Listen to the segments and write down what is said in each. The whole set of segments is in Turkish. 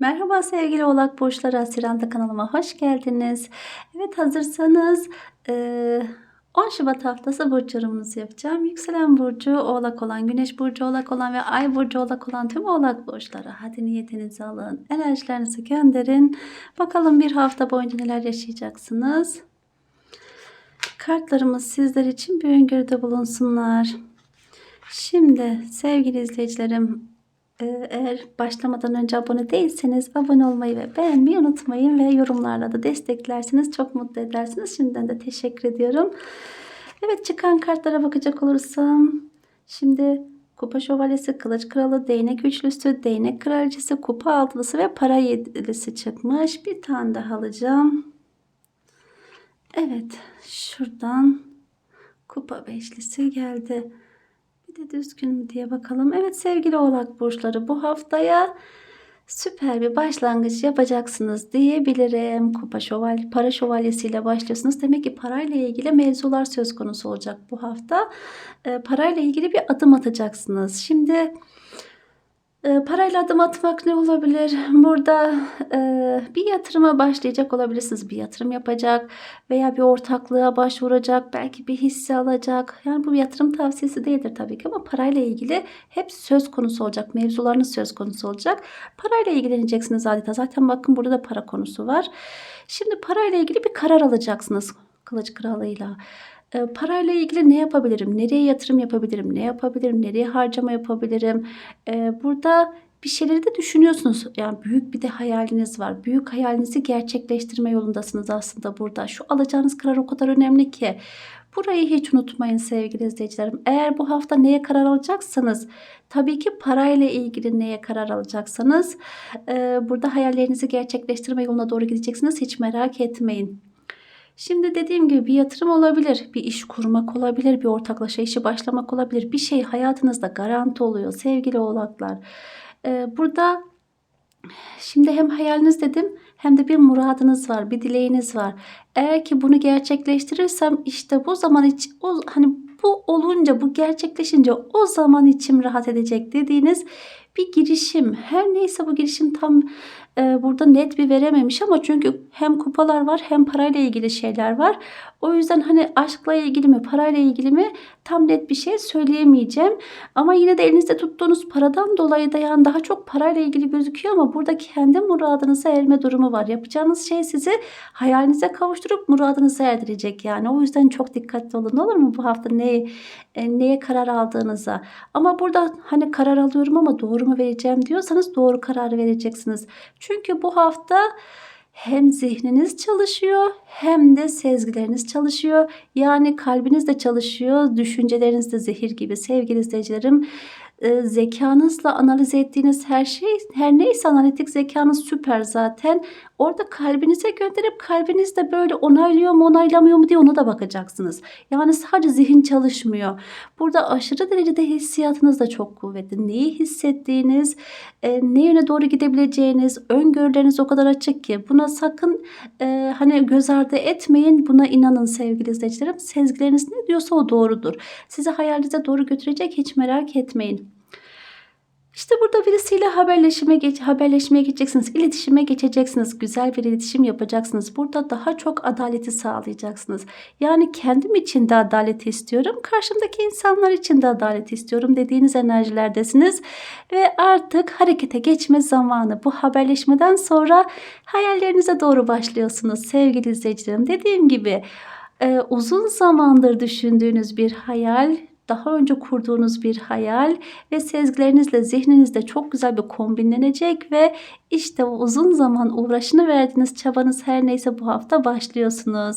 Merhaba sevgili oğlak burçları Asiranda kanalıma hoş geldiniz. Evet hazırsanız eee, 10 Şubat haftası burç yorumunuzu yapacağım. Yükselen burcu oğlak olan, güneş burcu oğlak olan ve ay burcu oğlak olan tüm oğlak burçları. Hadi niyetinizi alın, enerjilerinizi gönderin. Bakalım bir hafta boyunca neler yaşayacaksınız. Kartlarımız sizler için bir öngörüde bulunsunlar. Şimdi sevgili izleyicilerim Eğer başlamadan önce abone değilseniz abone olmayı ve beğenmeyi unutmayın ve yorumlarla da desteklerseniz çok mutlu edersiniz. Şimdiden de teşekkür ediyorum. Evet çıkan kartlara bakacak olursam şimdi kupa şövalyesi, kılıç kralı, değnek üçlüsü, değnek kraliçesi, kupa altılısı ve para yedilisi çıkmış. Bir tane daha alacağım. Evet şuradan kupa beşlisi geldi. Bir de düzgün mü diye bakalım. Evet sevgili oğlak burçları bu haftaya süper bir başlangıç yapacaksınız diyebilirim. Kupa şövalye, para şövalyesiyle başlıyorsunuz. Demek ki parayla ilgili mevzular söz konusu olacak bu hafta. E, parayla ilgili bir adım atacaksınız. Şimdi e, parayla adım atmak ne olabilir? Burada e, bir yatırıma başlayacak olabilirsiniz. Bir yatırım yapacak veya bir ortaklığa başvuracak. Belki bir hisse alacak. Yani bu bir yatırım tavsiyesi değildir tabii ki ama parayla ilgili hep söz konusu olacak. Mevzularınız söz konusu olacak. Parayla ilgileneceksiniz adeta. Zaten bakın burada da para konusu var. Şimdi parayla ilgili bir karar alacaksınız. Kılıç kralıyla. Parayla ilgili ne yapabilirim? Nereye yatırım yapabilirim? Ne yapabilirim? Nereye harcama yapabilirim? Burada bir şeyleri de düşünüyorsunuz. Yani büyük bir de hayaliniz var. Büyük hayalinizi gerçekleştirme yolundasınız aslında burada. Şu alacağınız karar o kadar önemli ki. Burayı hiç unutmayın sevgili izleyicilerim. Eğer bu hafta neye karar alacaksanız tabii ki parayla ilgili neye karar alacaksanız burada hayallerinizi gerçekleştirme yoluna doğru gideceksiniz. Hiç merak etmeyin. Şimdi dediğim gibi bir yatırım olabilir, bir iş kurmak olabilir, bir ortaklaşa işi başlamak olabilir. Bir şey hayatınızda garanti oluyor sevgili oğlaklar. Ee, burada şimdi hem hayaliniz dedim hem de bir muradınız var, bir dileğiniz var. Eğer ki bunu gerçekleştirirsem işte bu zaman hiç o hani bu olunca, bu gerçekleşince o zaman içim rahat edecek dediğiniz bir girişim. Her neyse bu girişim tam e, burada net bir verememiş ama çünkü hem kupalar var hem parayla ilgili şeyler var. O yüzden hani aşkla ilgili mi parayla ilgili mi tam net bir şey söyleyemeyeceğim. Ama yine de elinizde tuttuğunuz paradan dolayı da yani daha çok parayla ilgili gözüküyor ama burada kendi muradınıza erme durumu var. Yapacağınız şey sizi hayalinize kavuşturup muradınıza erdirecek yani. O yüzden çok dikkatli olun olur mu bu hafta ne, e, neye karar aldığınıza. Ama burada hani karar alıyorum ama doğru mu vereceğim diyorsanız doğru kararı vereceksiniz. Çünkü bu hafta hem zihniniz çalışıyor hem de sezgileriniz çalışıyor. Yani kalbiniz de çalışıyor, düşünceleriniz de zehir gibi sevgili izleyicilerim. E, zekanızla analiz ettiğiniz her şey her neyse analitik zekanız süper zaten. Orada kalbinize gönderip kalbiniz de böyle onaylıyor mu onaylamıyor mu diye ona da bakacaksınız. Yani sadece zihin çalışmıyor. Burada aşırı derecede hissiyatınız da çok kuvvetli. Neyi hissettiğiniz, e, ne yöne doğru gidebileceğiniz, öngörüleriniz o kadar açık ki buna sakın e, hani göz ardı etmeyin. Buna inanın sevgili izleyicilerim. Sezgileriniz ne diyorsa o doğrudur. Sizi hayalinize doğru götürecek hiç merak etmeyin. İşte burada birisiyle haberleşime geç, haberleşmeye geçeceksiniz. iletişime geçeceksiniz. Güzel bir iletişim yapacaksınız. Burada daha çok adaleti sağlayacaksınız. Yani kendim için de adalet istiyorum. Karşımdaki insanlar için de adalet istiyorum dediğiniz enerjilerdesiniz. Ve artık harekete geçme zamanı. Bu haberleşmeden sonra hayallerinize doğru başlıyorsunuz sevgili izleyicilerim. Dediğim gibi e, uzun zamandır düşündüğünüz bir hayal daha önce kurduğunuz bir hayal ve sezgilerinizle zihninizde çok güzel bir kombinlenecek ve işte o uzun zaman uğraşını verdiğiniz çabanız her neyse bu hafta başlıyorsunuz.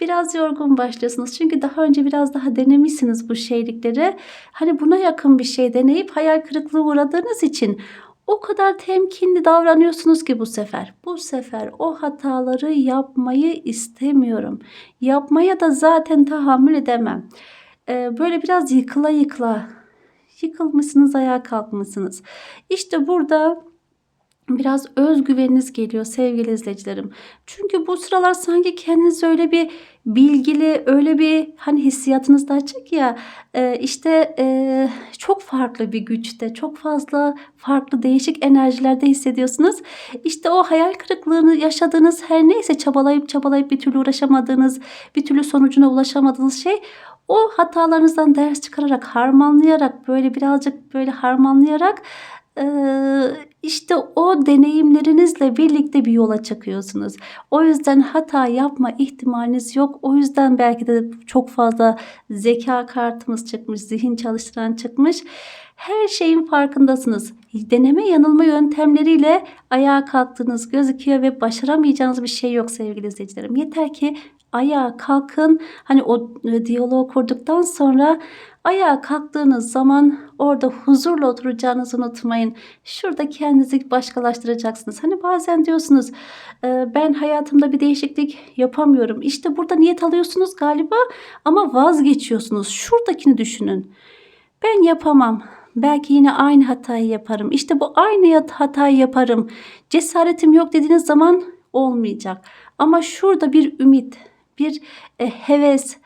Biraz yorgun başlıyorsunuz çünkü daha önce biraz daha denemişsiniz bu şeylikleri. Hani buna yakın bir şey deneyip hayal kırıklığı uğradığınız için o kadar temkinli davranıyorsunuz ki bu sefer. Bu sefer o hataları yapmayı istemiyorum. Yapmaya da zaten tahammül edemem. Ee, böyle biraz yıkıla yıkıla yıkılmışsınız ayağa kalkmışsınız. İşte burada biraz özgüveniniz geliyor sevgili izleyicilerim. Çünkü bu sıralar sanki kendiniz öyle bir bilgili, öyle bir hani hissiyatınız da açık ya e, işte e, çok farklı bir güçte, çok fazla farklı değişik enerjilerde hissediyorsunuz. İşte o hayal kırıklığını yaşadığınız her neyse çabalayıp çabalayıp bir türlü uğraşamadığınız, bir türlü sonucuna ulaşamadığınız şey o hatalarınızdan ders çıkararak, harmanlayarak, böyle birazcık böyle harmanlayarak işte o deneyimlerinizle birlikte bir yola çıkıyorsunuz. O yüzden hata yapma ihtimaliniz yok. O yüzden belki de çok fazla zeka kartımız çıkmış, zihin çalıştıran çıkmış. Her şeyin farkındasınız. Deneme yanılma yöntemleriyle ayağa kalktığınız gözüküyor ve başaramayacağınız bir şey yok sevgili izleyicilerim. Yeter ki ayağa kalkın. Hani o e, diyaloğu kurduktan sonra ayağa kalktığınız zaman orada huzurla oturacağınızı unutmayın. Şurada kendinizi başkalaştıracaksınız. Hani bazen diyorsunuz e, ben hayatımda bir değişiklik yapamıyorum. İşte burada niyet alıyorsunuz galiba ama vazgeçiyorsunuz. Şuradakini düşünün. Ben yapamam. Belki yine aynı hatayı yaparım. İşte bu aynı hatayı yaparım. Cesaretim yok dediğiniz zaman olmayacak. Ama şurada bir ümit, bir e, heves,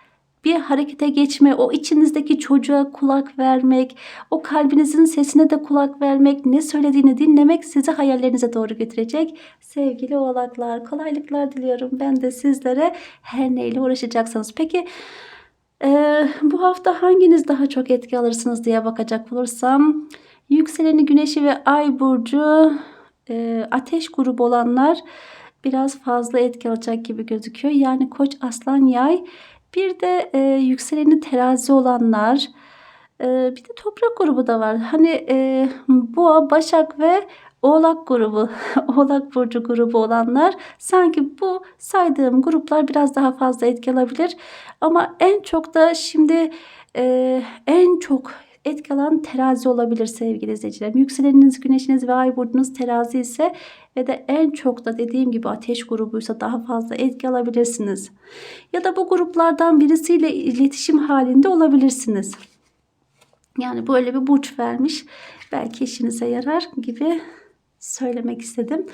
bir harekete geçme, o içinizdeki çocuğa kulak vermek, o kalbinizin sesine de kulak vermek, ne söylediğini dinlemek sizi hayallerinize doğru götürecek. Sevgili oğlaklar, kolaylıklar diliyorum. Ben de sizlere her neyle uğraşacaksınız. Peki e, bu hafta hanginiz daha çok etki alırsınız diye bakacak olursam, yükseleni güneşi ve ay burcu e, ateş grubu olanlar biraz fazla etki alacak gibi gözüküyor. Yani koç, aslan, yay. Bir de e, yükseleni terazi olanlar. E, bir de toprak grubu da var. Hani e, boğa, başak ve Oğlak grubu, Oğlak burcu grubu olanlar sanki bu saydığım gruplar biraz daha fazla etki alabilir. Ama en çok da şimdi e, en çok etki alan terazi olabilir sevgili izleyicilerim. Yükseleniniz, güneşiniz ve ay burcunuz terazi ise ve de en çok da dediğim gibi ateş grubuysa daha fazla etki alabilirsiniz. Ya da bu gruplardan birisiyle iletişim halinde olabilirsiniz. Yani böyle bir burç vermiş. Belki işinize yarar gibi söylemek istedim.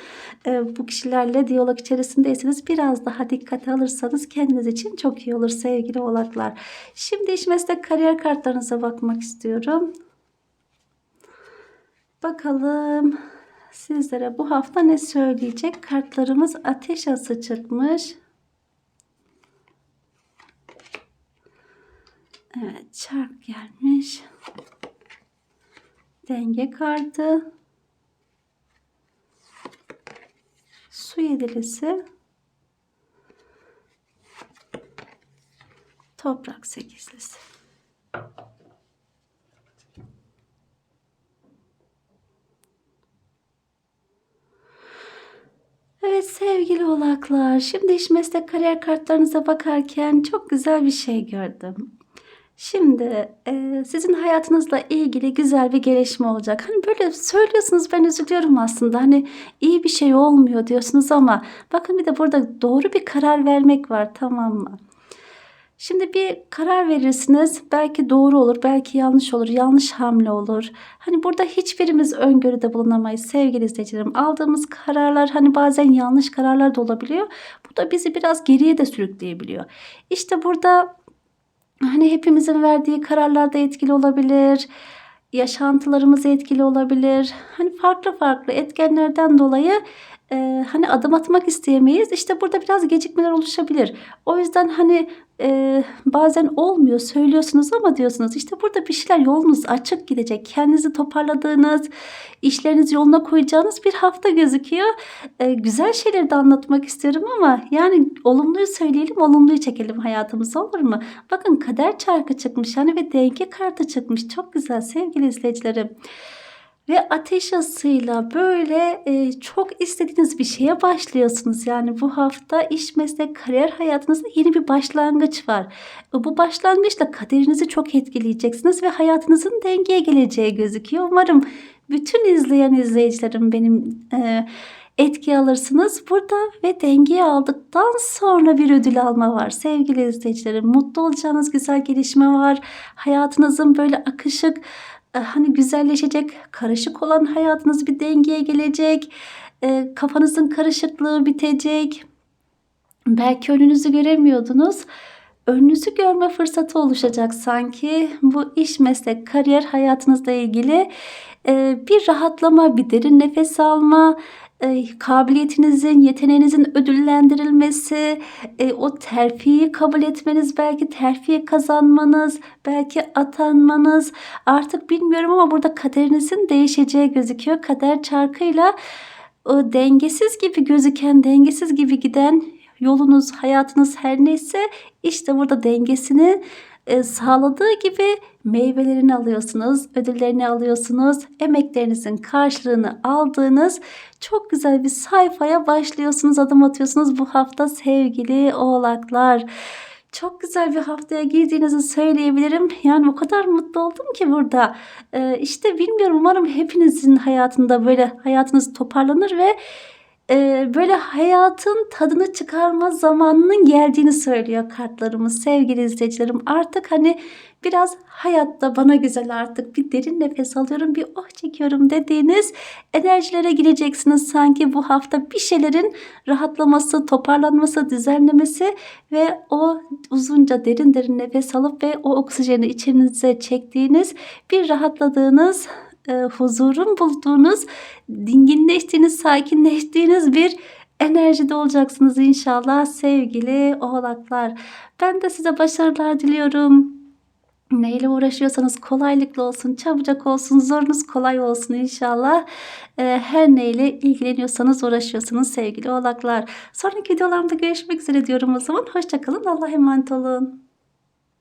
E, bu kişilerle diyalog içerisindeyseniz biraz daha dikkate alırsanız kendiniz için çok iyi olur sevgili oğlaklar. Şimdi iş meslek kariyer kartlarınıza bakmak istiyorum. Bakalım sizlere bu hafta ne söyleyecek? Kartlarımız ateş ası çıkmış. Evet çark gelmiş. Denge kartı. Su yedilisi, toprak sekizlisi. Evet sevgili oğlaklar, şimdi iş meslek kariyer kartlarınıza bakarken çok güzel bir şey gördüm. Şimdi e, sizin hayatınızla ilgili güzel bir gelişme olacak. Hani böyle söylüyorsunuz ben üzülüyorum aslında. Hani iyi bir şey olmuyor diyorsunuz ama bakın bir de burada doğru bir karar vermek var tamam mı? Şimdi bir karar verirsiniz. Belki doğru olur, belki yanlış olur, yanlış hamle olur. Hani burada hiçbirimiz öngörüde bulunamayız sevgili izleyicilerim. Aldığımız kararlar hani bazen yanlış kararlar da olabiliyor. Bu da bizi biraz geriye de sürükleyebiliyor. İşte burada hani hepimizin verdiği kararlar da etkili olabilir. Yaşantılarımız etkili olabilir. Hani farklı farklı etkenlerden dolayı e, hani adım atmak isteyemeyiz. İşte burada biraz gecikmeler oluşabilir. O yüzden hani e, bazen olmuyor söylüyorsunuz ama diyorsunuz işte burada bir şeyler yolunuz açık gidecek. Kendinizi toparladığınız, işlerinizi yoluna koyacağınız bir hafta gözüküyor. E, güzel şeyleri de anlatmak istiyorum ama yani olumluyu söyleyelim, olumluyu çekelim hayatımıza olur mu? Bakın kader çarkı çıkmış yani ve denge kartı çıkmış. Çok güzel sevgili izleyicilerim. Ve ateş asıyla böyle e, çok istediğiniz bir şeye başlıyorsunuz. Yani bu hafta iş, meslek, kariyer hayatınızda yeni bir başlangıç var. E, bu başlangıçla kaderinizi çok etkileyeceksiniz ve hayatınızın dengeye geleceği gözüküyor. Umarım bütün izleyen izleyicilerim benim e, etki alırsınız. Burada ve dengeyi aldıktan sonra bir ödül alma var. Sevgili izleyicilerim mutlu olacağınız güzel gelişme var. Hayatınızın böyle akışık hani güzelleşecek, karışık olan hayatınız bir dengeye gelecek, e, kafanızın karışıklığı bitecek. Belki önünüzü göremiyordunuz. Önünüzü görme fırsatı oluşacak sanki. Bu iş, meslek, kariyer hayatınızla ilgili e, bir rahatlama, bir derin nefes alma, e, kabiliyetinizin, yeteneğinizin ödüllendirilmesi, e, o terfiyi kabul etmeniz, belki terfiye kazanmanız, belki atanmanız artık bilmiyorum ama burada kaderinizin değişeceği gözüküyor. Kader çarkıyla o dengesiz gibi gözüken, dengesiz gibi giden yolunuz, hayatınız her neyse işte burada dengesini e, sağladığı gibi meyvelerini alıyorsunuz, ödüllerini alıyorsunuz, emeklerinizin karşılığını aldığınız çok güzel bir sayfaya başlıyorsunuz, adım atıyorsunuz bu hafta sevgili oğlaklar. Çok güzel bir haftaya girdiğinizi söyleyebilirim. Yani o kadar mutlu oldum ki burada. Ee, işte bilmiyorum umarım hepinizin hayatında böyle hayatınız toparlanır ve e, böyle hayatın tadını çıkarma zamanının geldiğini söylüyor kartlarımız sevgili izleyicilerim. Artık hani biraz hayatta bana güzel artık bir derin nefes alıyorum bir oh çekiyorum dediğiniz enerjilere gireceksiniz. Sanki bu hafta bir şeylerin rahatlaması, toparlanması, düzenlemesi ve o uzunca derin derin nefes alıp ve o oksijeni içinize çektiğiniz bir rahatladığınız e, huzurun bulduğunuz, dinginleştiğiniz, sakinleştiğiniz bir enerjide olacaksınız inşallah sevgili oğlaklar. Ben de size başarılar diliyorum. Neyle uğraşıyorsanız kolaylıkla olsun, çabucak olsun, zorunuz kolay olsun inşallah. Ee, her neyle ilgileniyorsanız, uğraşıyorsanız sevgili oğlaklar. Sonraki videolarımda görüşmek üzere diyorum o zaman. Hoşçakalın, Allah'a emanet olun.